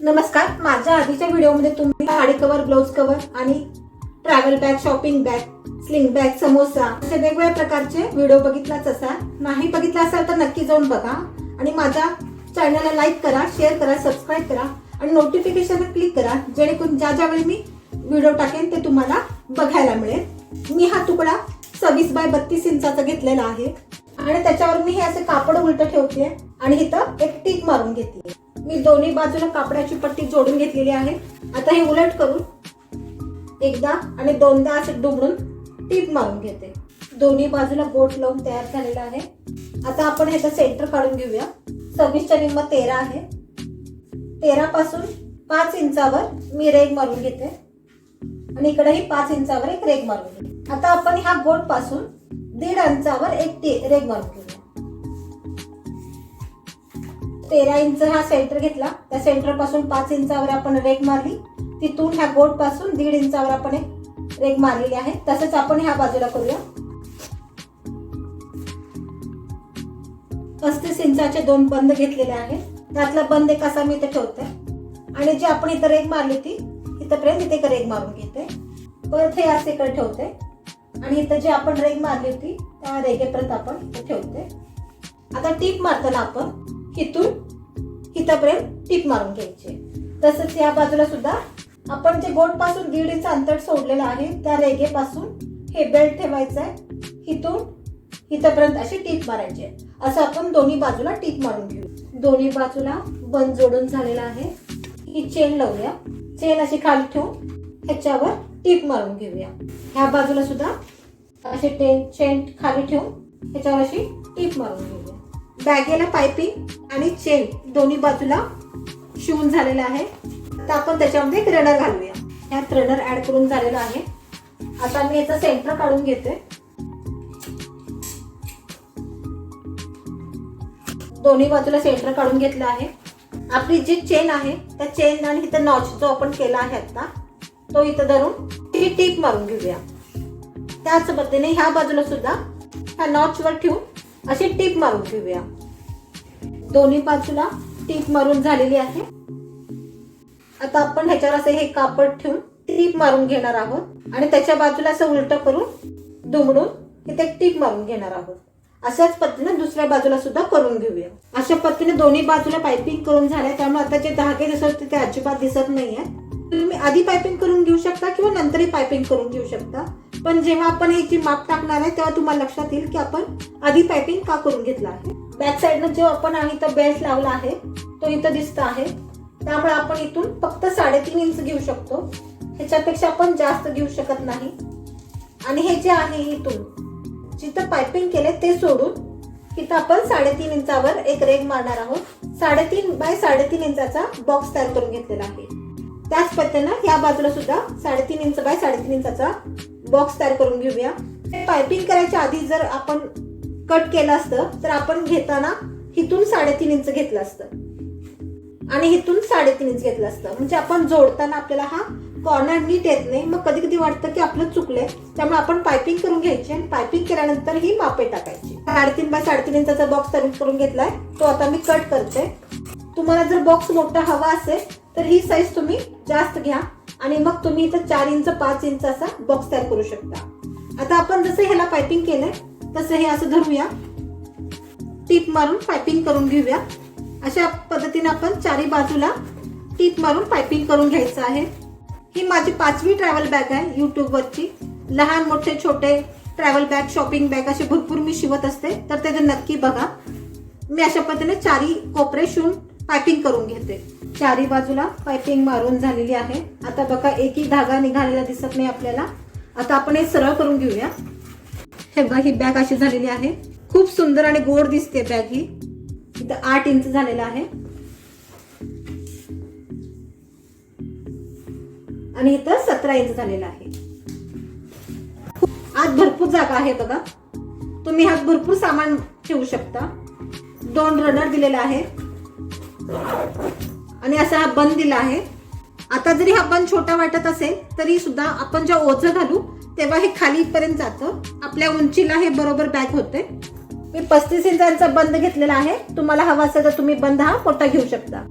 नमस्कार माझ्या आधीच्या व्हिडिओमध्ये तुम्ही साडी कवर ब्लाउज कवर आणि travel bag shopping bag sling bag samosa असे वेगवेगळ्या प्रकारचे व्हिडिओ बघितलाच असाल. नाही बघितला असाल तर नक्की जाऊन बघा आणि माझ्या चॅनलला लाईक करा शेअर करा सबस्क्राईब करा आणि नोटिफिकेशन क्लिक करा जेणेकरून ज्या ज्यावेळी मी व्हिडिओ टाकेन ते तुम्हाला बघायला मिळेल. मी हा तुकडा सव्वीस बाय बत्तीस इंचाचा घेतलेला आहे आणि त्याच्यावर मी हे असे कापड उलट ठेवते आणि इथं एक टीक मारून घेते मी दोन्ही बाजूला कापडाची पट्टी जोडून घेतलेली आहे. आता हे उलट करून एकदा आणि दोनदा असे दुमडून टीप मारून घेते. दोन्ही बाजूला बोट लावून तयार झालेला आहे. आता आपण ह्याचा सेंटर काढून घेऊया. सव्वीसच्या निम्मा तेरा आहे. तेरापासून पाच इंचावर मी रेग मारून घेते. आणि इकडेही पाच इंचावर एक रेग मारून घेते. आता आपण ह्या बोटपासून दीड इंचावर एक रेग मारून घेऊया. तेरा इंच हा सेंटर घेतला. त्या सेंटरपासून पाच इंचावर आपण रेग मारली. तिथून ह्या बोटपासून दीड इंचावर आपण एक रेग मारलेली आहे. तसंच आपण ह्या बाजूला करूया. पस्तीस इंचाचे दोन बंद घेतलेले आहेत. त्यातला बंद एक असा मी इथे ठेवते. आणि जी आपण इथं रेग मारली ती इथंपर्यंत इथे एक रेग मारून घेते. परत हे असे इकडे ठेवते. आणि इथं जे आपण रेग मारली होती त्या रेगेपर्यंत आपण ठेवते. आता टीप मारताना आपण इथून इथपर्यंत टीप मारून घ्यायची. तसंच या बाजूला सुद्धा आपण जे बोटपासून दीड इंच अंतर सोडलेलं आहे त्या रेगेपासून हे बेल्ट ठेवायचं आहे. इथून इथपर्यंत अशी टीप मारायची आहे. असं आपण दोन्ही बाजूला टीप मारून घेऊ. दोन्ही बाजूला बंद जोडून झालेला आहे. ही चेन लावूया. चेन अशी खाली ठेवून ह्याच्यावर टीप मारून घेऊया. ह्या बाजूला सुद्धा अशी टेन चेन खाली ठेवून ह्याच्यावर अशी टीप मारून घेऊया बॅगेला पायपिंग आणि चेन दोन्ही बाजूला शिवून झालेला आहे. तर आपण त्याच्यामध्ये एक रनर घालूया. ह्यात रनर ऍड करून झालेला आहे. आता मी याचा सेंटर काढून घेते. दोन्ही बाजूला सेंटर काढून घेतलं आहे. आपली जी चेन आहे त्या चेन आणि इथं नॉच जो आपण केला आहे आता तो इथं धरून ती टीप मारून घेऊया. त्याच पद्धतीने ह्या बाजूला सुद्धा ह्या नॉच वर ठेवून अशी टीप मारून घेऊया. दोन्ही बाजूला टीप मारून झालेली आहे. आता आपण ह्याच्यावर असं हे कापड ठेवून टीप मारून घेणार आहोत. आणि त्याच्या बाजूला असं उलट करून दुमडून इथे टीप मारून घेणार आहोत. अशाच पद्धतीने दुसऱ्या बाजूला सुद्धा करून घेऊया. अशा पद्धतीने दोन्ही बाजूला पायपिंग करून झालंय त्यामुळे आता जे धागे दिसत होते ते अजिबात दिसत नाहीये तुम्ही आधी पायपिंग करून घेऊ शकता किंवा नंतरही पायपिंग करून घेऊ शकता. पण जेव्हा आपण ह्याची माप टाकणार आहे तेव्हा तुम्हाला लक्षात येईल की आपण आधी पायपिंग का करून घेतलं आहे? बॅक साईडनं जो आपण आणि इथं बेल्ट लावला आहे तो इथं दिसत आहे. त्यामुळे आपण इथून फक्त साडेतीन इंच घेऊ शकतो. ह्याच्यापेक्षा आपण जास्त घेऊ शकत नाही. आणि हे जे आहे इथून जिथं पायपिंग केले ते सोडून तिथं आपण साडेतीन इंचावर एक रेग मारणार आहोत. साडेतीन बाय साडेतीन इंचाचा बॉक्स तयार करून घेतलेला आहे. त्याच पद्धतीनं या बाजूला सुद्धा साडेतीन इंच बाय साडेतीन इंचाचा बॉक्स तयार करून घेऊया. पायपिंग करायच्या आधी जर आपण कट केलं असतं तर आपण घेताना इथून साडेतीन इंच घेतलं असतं. आणि इथून साडेतीन इंच घेतलं असतं. म्हणजे आपण जोडताना आपल्याला हा कॉर्नर नीट येत नाही. मग कधी कधी वाटतं की आपलं चुकलंय. त्यामुळे आपण पायपिंग करून घ्यायची आणि पायपिंग केल्यानंतर ही मापे टाकायची. साडेतीन बाय साडेतीन इंचाचा बॉक्स तयार करून घेतलाय. तो आता मी कट करते. तुम्हाला जर बॉक्स मोठा हवा असेल तर ही साईज तुम्ही जास्त घ्या. आणि मग तुम्ही इथं चार इंच पाच इंच असा बॉक्स तयार करू शकता. आता आपण जसं ह्याला पायपिंग केलंय तसं हे असं धरूया. टीप मारून पायपिंग करून घेऊया. अशा पद्धतीने आपण चारी बाजूला टीप मारून पायपिंग करून घ्यायचं आहे. ही माझी पाचवी ट्रॅव्हल बॅग आहे युट्यूबवरची लहान मोठे छोटे ट्रॅव्हल बॅग शॉपिंग बॅग असे भरपूर मी शिवत असते. तर ते नक्की बघा. मी अशा पद्धतीने चारी कोपरे शिवून पायपिंग करून घेते. चारी बाजूला पायपिंग मारून झालेली आहे. आता बघा एकही धागा निघालेला दिसत नाही आपल्याला. आता आपण हे सरळ करून घेऊया. हे बघा ही बॅग अशी झालेली आहे. खूप सुंदर आणि गोड दिसते बॅग ही. इथं आठ इंच झालेला आहे. आणि इथं सतरा इंच झालेला आहे. आज भरपूर जागा आहे बघा. तुम्ही हात भरपूर सामान ठेवू शकता. दोन रनर दिलेला आहे. आणि असा हा बंद दिला आहे. आता जरी हा बंद छोटा वाटत असेल तरी सुद्धा आपण जेव्हा ओझं घालू तेव्हा हे खालीपर्यंत जातं. आपल्या उंचीला हे बरोबर बॅक होते मी पस्तीस इंचांचा बंद घेतलेला आहे. तुम्हाला हवा असेल तर तुम्ही बंद हा मोठा घेऊ शकता.